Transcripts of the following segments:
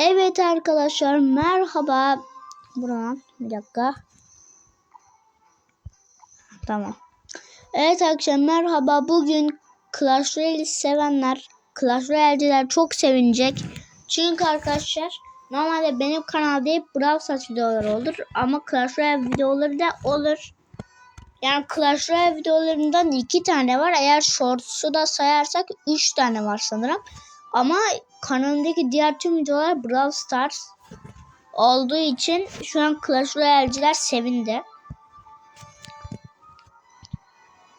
Evet arkadaşlar merhaba. Buradan bir dakika. Tamam. Evet arkadaşlar merhaba. Bugün Clash Royale sevenler, Clash Royale'ciler çok sevinecek. Çünkü arkadaşlar normalde benim kanalda hep Brawl Stars videoları olur. Ama Clash Royale videoları da olur. Yani Clash Royale videolarından iki tane var. Eğer Shorts'u da sayarsak üç tane var sanırım. Ama kanalımdaki diğer tüm videolar Brawl Stars olduğu için şu an Clash Royale'ciler sevindi.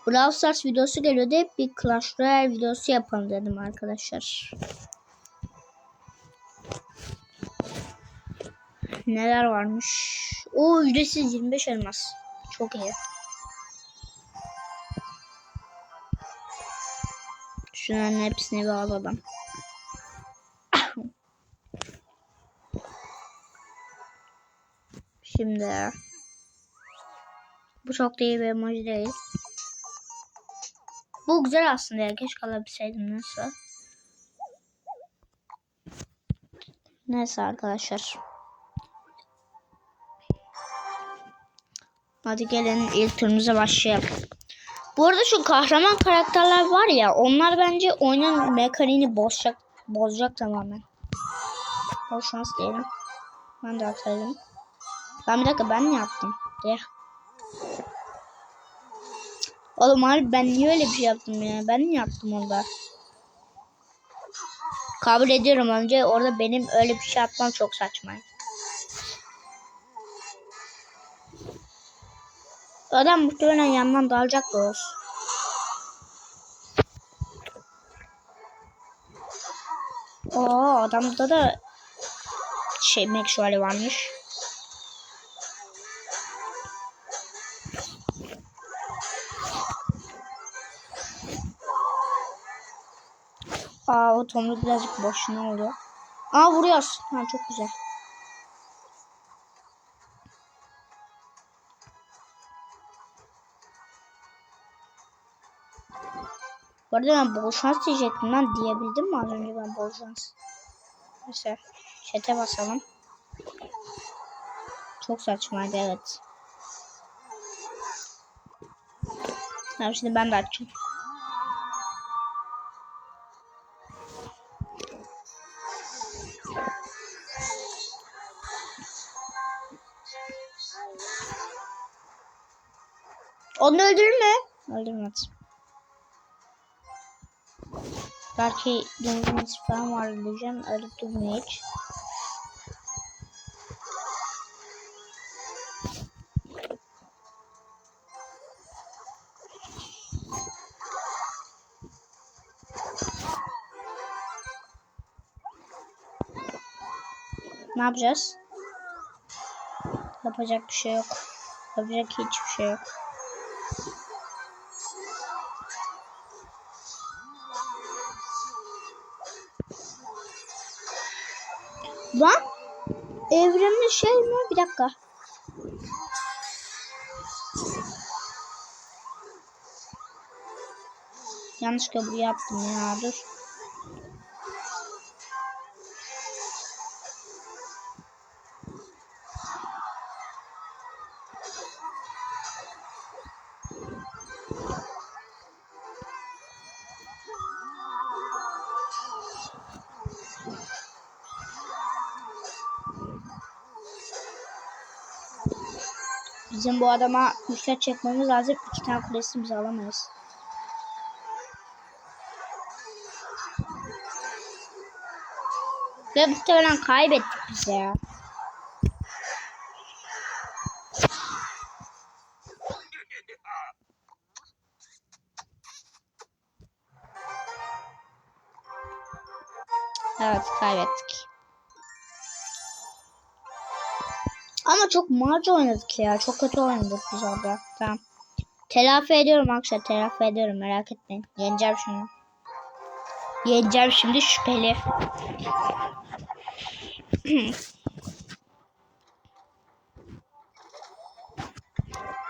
Brawl Stars videosu geliyordu. Hep bir Clash Royale videosu yapalım dedim arkadaşlar. Neler varmış? O ücretsiz 25 elmas. Çok iyi. Şunların hepsini bir alalım. Şimdi bu çok da iyi bir emoji değil. Bu güzel aslında ya. Keşke alabilseydim nasıl. Neyse arkadaşlar. Hadi gelin ilk turumuza başlayalım. Bu arada şu kahraman karakterler var ya onlar bence oyunun mekaniğini bozacak, bozacak tamamen. Bol şans diyelim. Ben de atayım. Ben bir dakika ben ne yaptım? De. Oğlum abi ben niye öyle bir şey yaptım ya? Ben niye yaptım onda? Kabul ediyorum önce orada benim öyle bir şey yapmam çok saçma. Adam muhtemelen yandan dalacak doğrusu. Oo adamda da şey mekşuali varmış. O tomruk birazcık boşuna oldu. Aa vuruyoruz. Ha çok güzel. Bu arada ben bol şans diyecektim lan diyebildim mi az önce ben bol şans. Neyse chat'e basalım. Çok saçmaydı evet. Tamam şimdi ben de açacağım. Öldürme. Öldürmez. Belki dönüşümüz falan var diyeceğim. Öyle durmuyor hiç. Ne yapacağız? Yapacak bir şey yok. Yapacak hiçbir şey yok. Lan evrimli şey mi? Bir dakika. Yanlışlıkla bunu yaptım ya dur. Bizim bu adama dikkat çekmemiz lazım. İki tane kulesini biz alamayız. Ve muhtemelen kaybettik biz ya. Maç oynadık ya. Çok kötü oynadık biz orada. Tamam. Telafi ediyorum arkadaşlar. Telafi ediyorum. Merak etmeyin. Yeneceğim şunu. Yeneceğim şimdi şüpheli.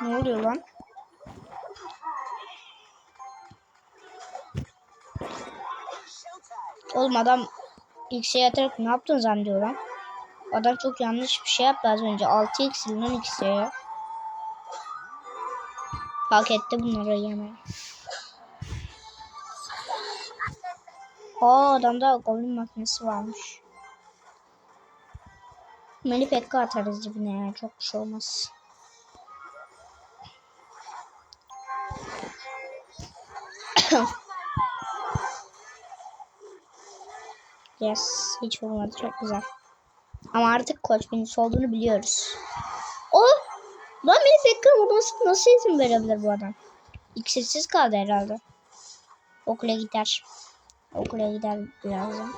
ne oluyor lan? Oğlum adam X'e yatarak ne yaptın zannediyor lan? Adam çok yanlış bir şey yaptı az önce. 6x lan X'e. Hak etti bunları yemeyi. Aa adamda golün makinesi varmış. Melih Pekka atarız dibine ya. Çok bir şey olmaz. yes. Hiç olmadı. Çok güzel. Ama artık koç birincisi olduğunu biliyoruz. O lan Pekka bu nasıl, nasıl izin verebilir bu adam? İksirsiz kaldı herhalde. Okula gider. Okula gider birazdan.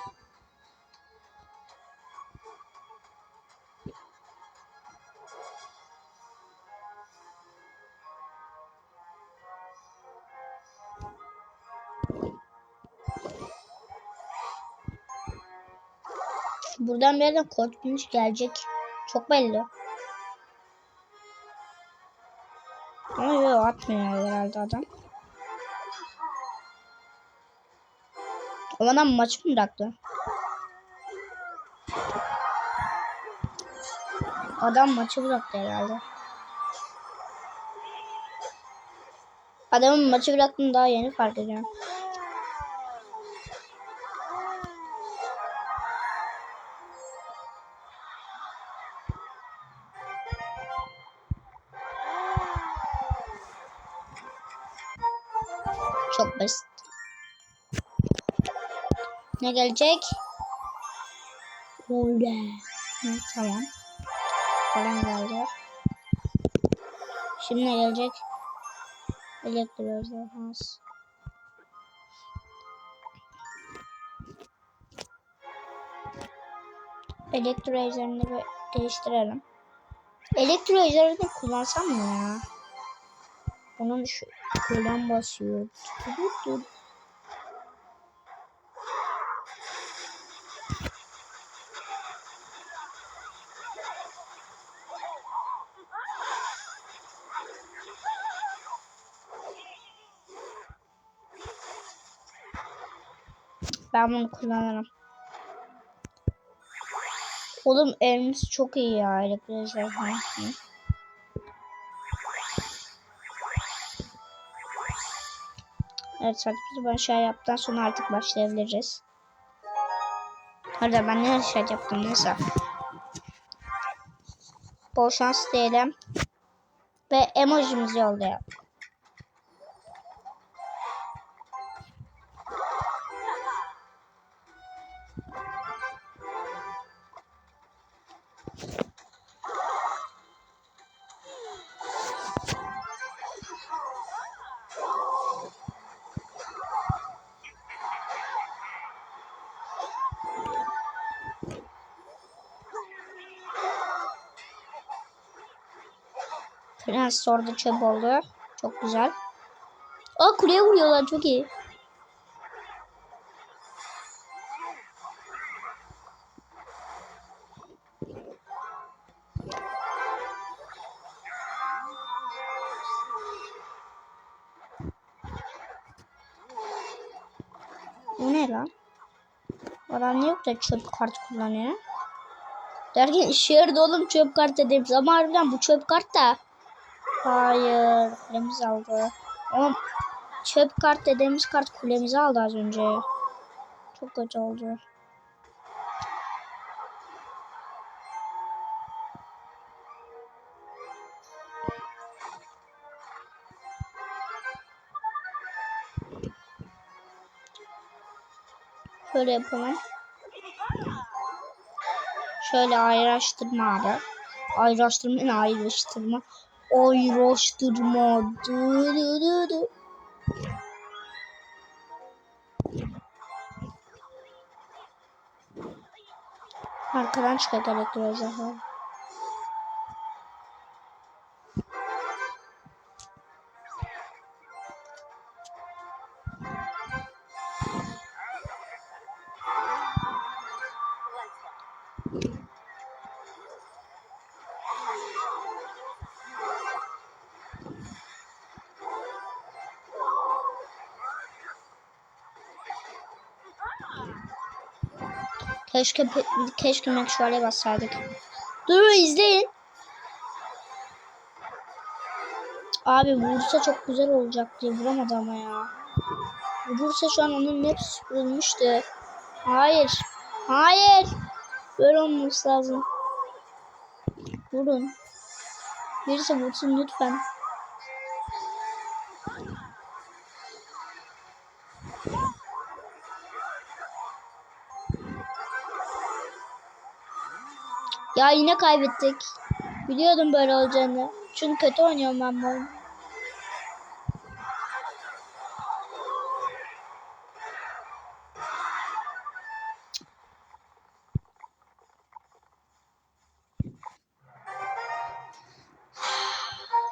Buradan bir yerden koç binmiş gelecek. Çok belli. Ama yok atmıyor herhalde adam. O adam maç mı bıraktı? Adam maçı bıraktı herhalde. Adamın maçı bıraktığını daha yeni fark ediyorum. Ne gelecek? Hı, tamam. Falan geldi. Şimdi ne gelecek? Elektrozerhans. Elektro ejderini bir değiştirelim. Elektro ejderini kullansam mı ya? Onun şu kullan basıyor. Dur, dur. Ben bunu kullanırım. Oğlum elimiz çok iyi ya elektrikler. Evet biz bu aşağı yaptıktan sonra artık başlayabiliriz. Hadi ben ne aşağı yaptım neyse. Bol şans diyelim. Ve emojimizi yollayalım. Prens orada çöp oldu. Çok güzel. Aa kuleye vuruyorlar çok iyi. Bu ne lan? Adam niye burada çöp kart kullanıyor? Derken işe yaradı oğlum çöp kart dediğim zaman harbiden bu çöp kart da. Hayır kulemizi aldı. Ama çöp kart dediğimiz kart kulemizi aldı az önce. Çok kötü oldu. Şöyle yapalım. Şöyle ayrıştırma abi. Ayrıştırma ne ayrıştırma? Ayrıştırma. Du, du, du, du. Arkadan çıkıyor elektro Keşke keşke meşale bassaydık. Dur izleyin. Abi vursa çok güzel olacak diye vuramadı ama ya. Vurursa şu an onun hepsi süpürülmüştü. Hayır. Hayır. Böyle olması lazım. Vurun. Birisi vursun lütfen. Ya yine kaybettik. Biliyordum böyle olacağını. Çünkü kötü oynuyorum ben bu oyunu.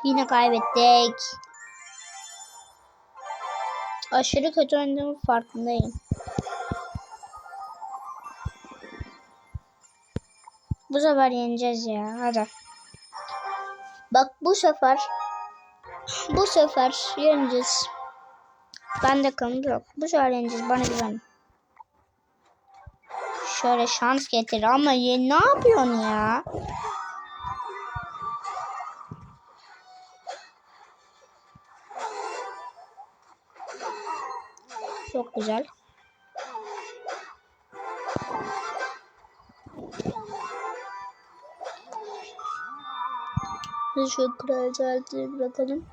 Yine kaybettik. Aşırı kötü oynadığımın farkındayım. Bu sefer yeneceğiz ya. Hadi. Bak bu sefer bu sefer yeneceğiz. Ben de kanı yok. Bu sefer yeneceğiz. Bana güven. Şöyle şans getir ama ye ne yapıyorsun ya? Çok güzel. Şu kraliçe altını bırakalım.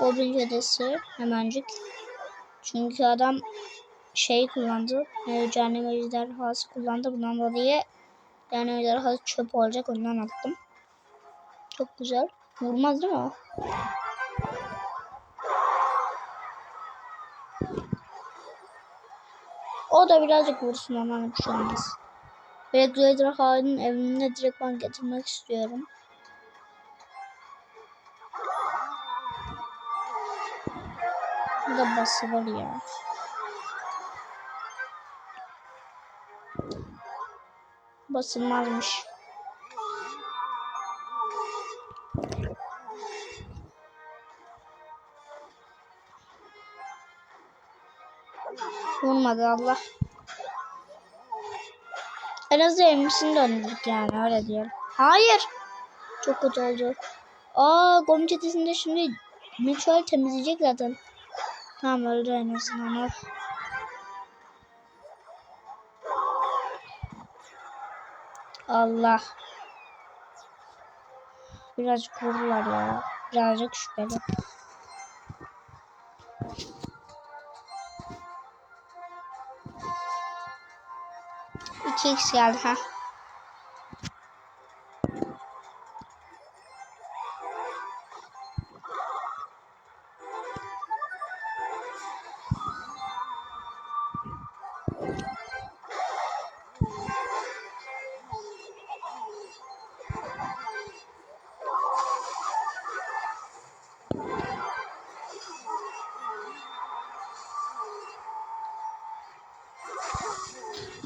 Goblin cadesi hemencik. Çünkü adam şey kullandı. E, cehennem ejderhası kullandı. Bundan dolayı cehennem ejderhası çöp olacak. Ondan attım. Çok güzel. Vurmaz değil mi o? O da birazcık vursun ama bir şey olmaz. Regulator halinin evine direkt ben getirmek istiyorum. Bu da basılır ya. Basılmazmış. Vurmadı Allah. En az evimizin döndürdük yani öyle diyelim. Hayır. Çok kötü oldu. Aa gom çetesinde şimdi Mitchell temizleyecek zaten. Tamam öldü en azından. Of. Allah. Birazcık vururlar ya. Birazcık şüpheli. İki x geldi ha.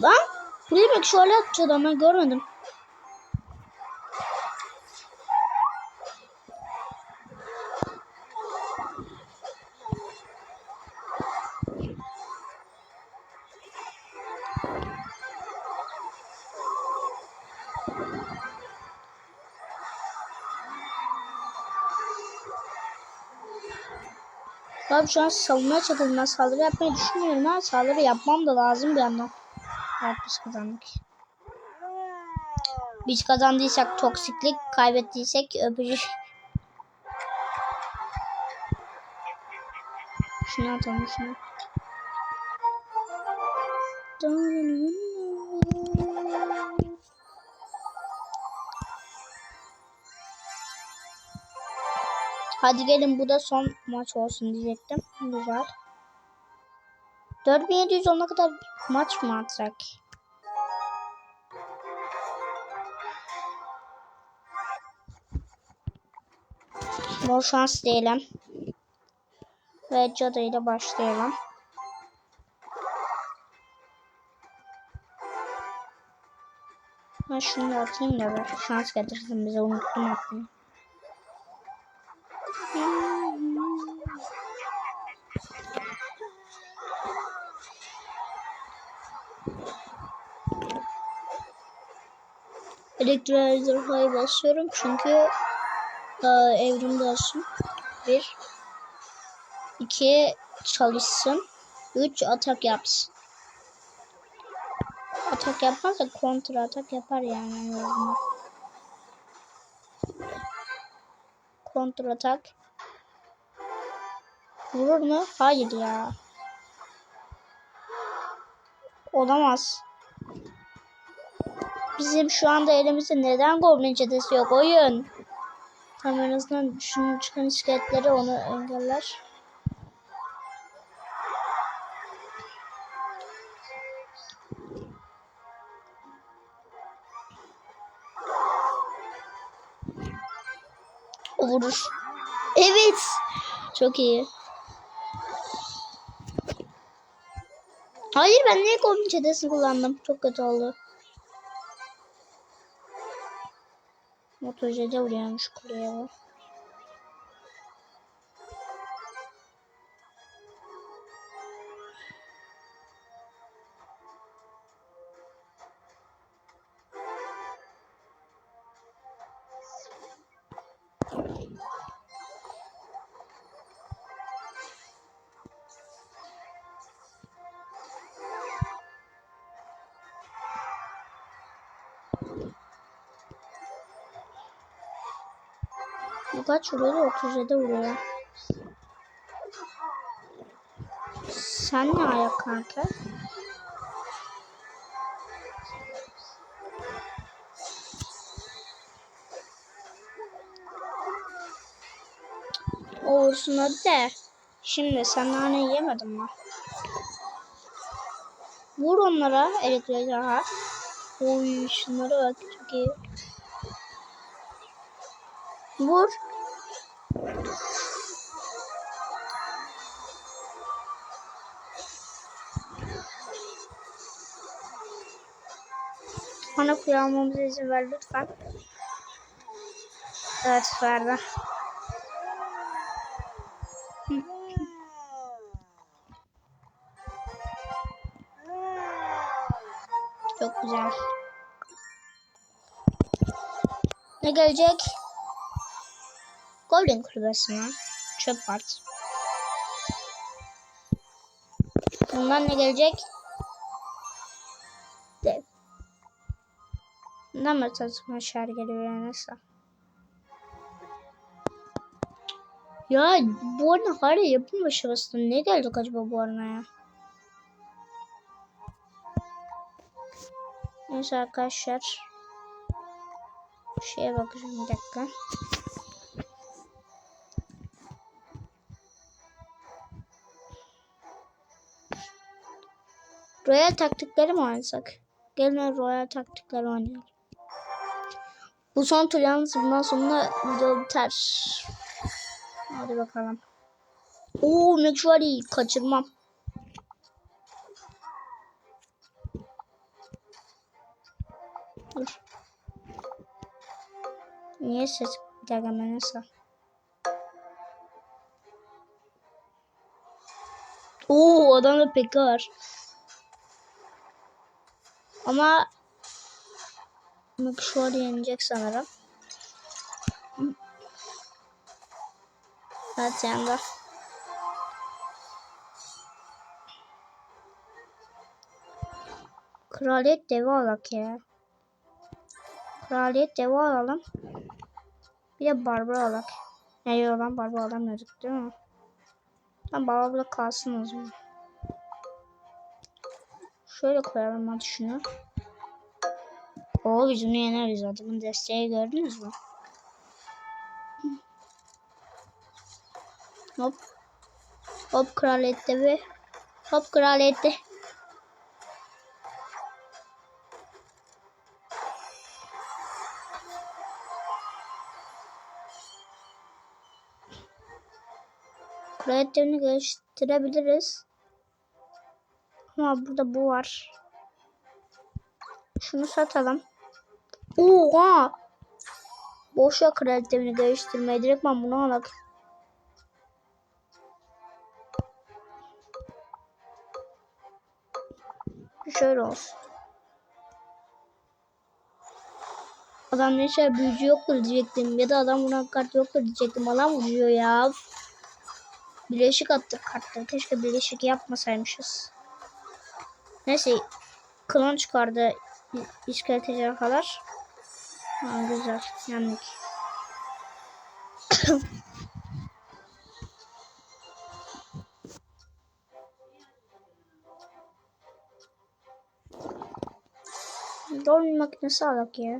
Lan bu demek şöyle atacağız ama görmedim. Abi şu an savunmaya çakıldım. Ben saldırı yapmayı düşünmüyorum ha. Saldırı yapmam da lazım bir yandan. Evet biz kazandık. Biz kazandıysak toksiklik, kaybettiysek öpücük. Şunu atalım şunu. Hadi gelin bu da son maç olsun diyecektim. Güzel. 4710'a kadar maç mı atsak? Bol şans diyelim. Ve cadı ile başlayalım. Ben şunu da atayım da şans getirsin bize unuttum atmayı. Elektro ejderhayı basıyorum çünkü e, evrimde olsun. Bir. iki çalışsın. Üç atak yapsın. Atak yapmaz da kontra atak yapar yani. Kontra atak. Vurur mu? Hayır ya. Olamaz. Bizim şu anda elimizde neden Goblin çetesi yok oyun? Tam en şunun çıkan iskeletleri onu engeller. O vurur. Evet. Çok iyi. Hayır ben niye Goblin çetesini kullandım? Çok kötü oldu. Motorjede vuruyormuş kuleye bu. Kaç vuruyor? 37 vuruyor. Sen ne ayak kanka? O hadi de. Şimdi sen nane yemedin mi? Vur onlara elektrik ha. Oy şunlara bak çok iyi. Vur. Bana kuyu almamıza izin ver lütfen. Evet verdi. Çok güzel. Ne gelecek? Golden kulübesine. Çöp part. Bundan ne gelecek? Bundan mı tasma şer geliyor yani? Ya bu arada hala yapım aşamasında ne geldik acaba bu arada ya? Neyse arkadaşlar. Şeye bakacağım bir dakika. Royal taktikleri mi oynasak? Gelin Royal taktikleri oynayalım. Bu son tur yalnız bundan sonra video biter. Hadi bakalım. Oo McFlurry kaçırmam. Dur. Niye ses bir dakika ben nasıl? Oo adamda pek var. Ama McFlurry yenecek sanırım. Evet yandı. Kraliyet devi alak ya. Kraliyet devi alalım. Bir de barbar alak. Ya yok lan barbar alamıyorduk değil mi? Tam barbar kalsın o zaman. Şöyle koyalım hadi şunu. Biz bunu yeneriz. Adamın desteği gördünüz mü? Hop. Hop kraliyette ve hop kraliyette. Kraliyetlerini geliştirebiliriz. Ama burada bu var. Şunu satalım. Oha! Boşa kraliyetlerini geliştirmeye direkt ben bunu alalım. Şöyle olsun. Adam ne şey büyücü yoktur diyecektim. Ya da adam vuran kart yoktur diyecektim. Adam vuruyor ya. Bileşik attık kartları. Keşke bileşik yapmasaymışız. Neyse. Klon çıkardı. İskelet ejderhalar. Ha, güzel. Yandık. Dolma makinesi alak ya.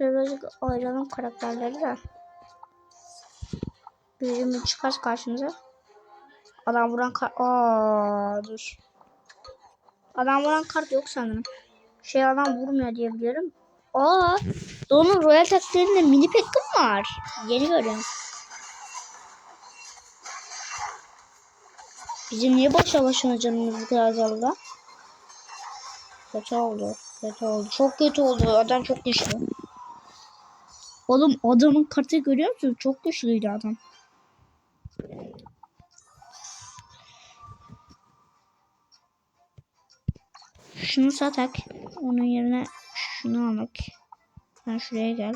Birazcık ayıralım karakterleri de. Büyücümü çıkar karşınıza. Adam vuran kart... Aa, dur. Adam vuran kart yok sanırım. Şey adam vurmuyor diye biliyorum. Aa, Don'un royal taktiğinde mini pekkim var. Yeni görüyorum. Bizim niye başa başına canımız bu kadar azaldı? Kötü oldu. Kötü oldu. Çok kötü oldu. Adam çok güçlü. Oğlum adamın kartı görüyor musun? Çok güçlüydü adam. Şunu satak. Onun yerine şunu almak. Sen şuraya gel.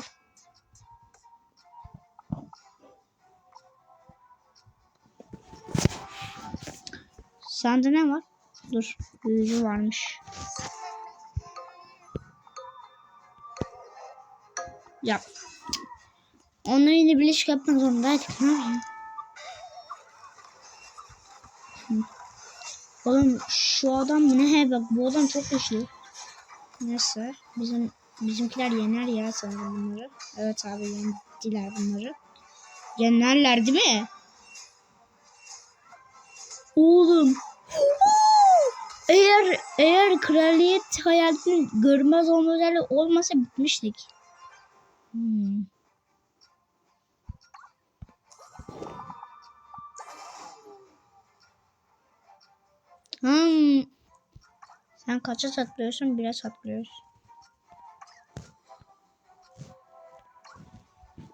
Sende ne var? Dur. Büyücü varmış. Ya. Onunla yine birleşik yapmak zorundaydık. Ne yapayım? Oğlum şu adam ne he bak bu adam çok güçlü. Neyse bizim bizimkiler yener ya sanırım bunları. Evet abi yendiler bunları. Yenerler değil mi? Oğlum. Eğer eğer kraliyet hayatını görmez olmaları olmasa bitmiştik. Hmm. Hmm. Sen kaça saklıyorsun? Bire saklıyorsun.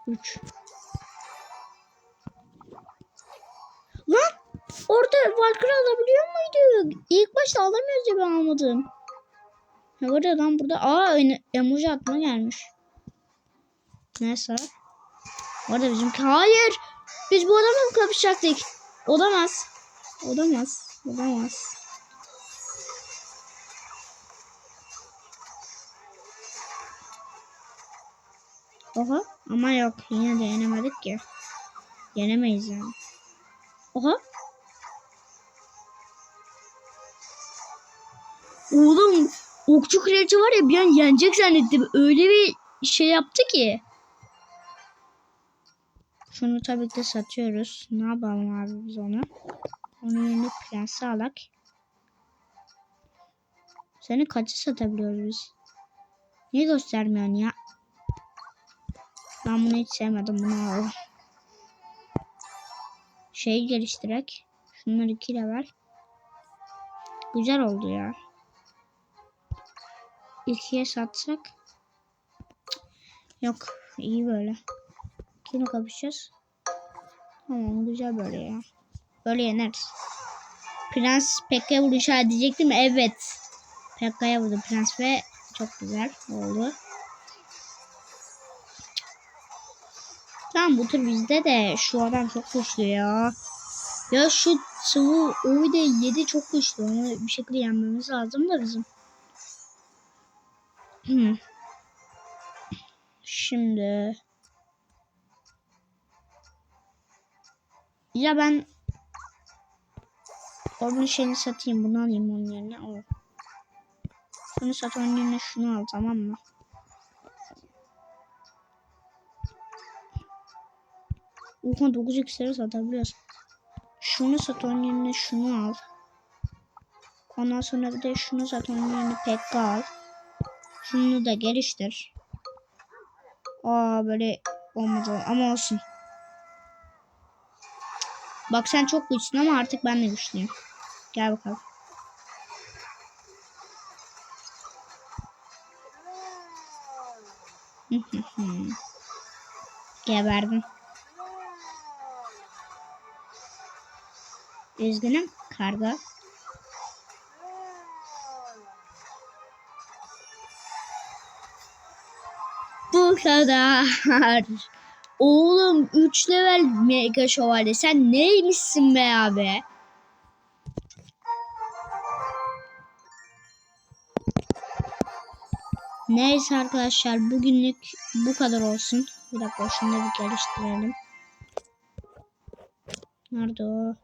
Üç. Lan! Orada Valkyrie alabiliyor muyduk? İlk başta alamıyoruz diye ben almadım. Ne var ya lan burada? Aa emoji atma gelmiş. Neyse. Orada bizimki. Hayır! Biz bu adamla kapışacaktık? Olamaz. Olamaz. Olamaz. Oha ama yok yine de yenemedik ki. Yenemeyiz yani. Oha. Oğlum okçu kraliçe var ya bir an yenecek zannettim. Öyle bir şey yaptı ki. Şunu tabii de satıyoruz. Ne yapalım abi biz onu? Onun yerine prensi alak. Seni kaça satabiliyoruz biz? Niye göstermiyorsun ya? Ben bunu hiç sevmedim. Bunu al. Şeyi geliştirek. Şunları iki ver. Güzel oldu ya. İkiye satsak. Cık, Yok. iyi böyle. Kimle kapışacağız? Tamam güzel böyle ya. Böyle yeneriz. Prens Pekka'ya vuruş diyecektim. Evet. Pekka'ya vurdu Prens ve çok güzel oldu. Tamam bu tur bizde de şu adam çok güçlü ya. Ya şu sıvı da yedi çok güçlü. Onu bir şekilde yenmemiz lazım da bizim. Hmm. Şimdi ya ben onun şeyini satayım bunu alayım onun yerine o. Şunu sat onun yerine şunu al tamam mı? Oha 9 x'leri satabiliyorsun. Şunu sat onun yerine şunu al. Ondan sonra bir de şunu sat onun yerine pekka al. Şunu da geliştir. Aa böyle olmadı ama olsun. Bak sen çok güçlüsün ama artık ben de güçlüyüm. Gel bakalım. Geberdim. Üzgünüm karga. Bu kadar. Oğlum 3 level mega şövalye. Sen neymişsin be abi? Neyse arkadaşlar bugünlük bu kadar olsun. Bir dakika şunu da bir geliştirelim. Nerede o?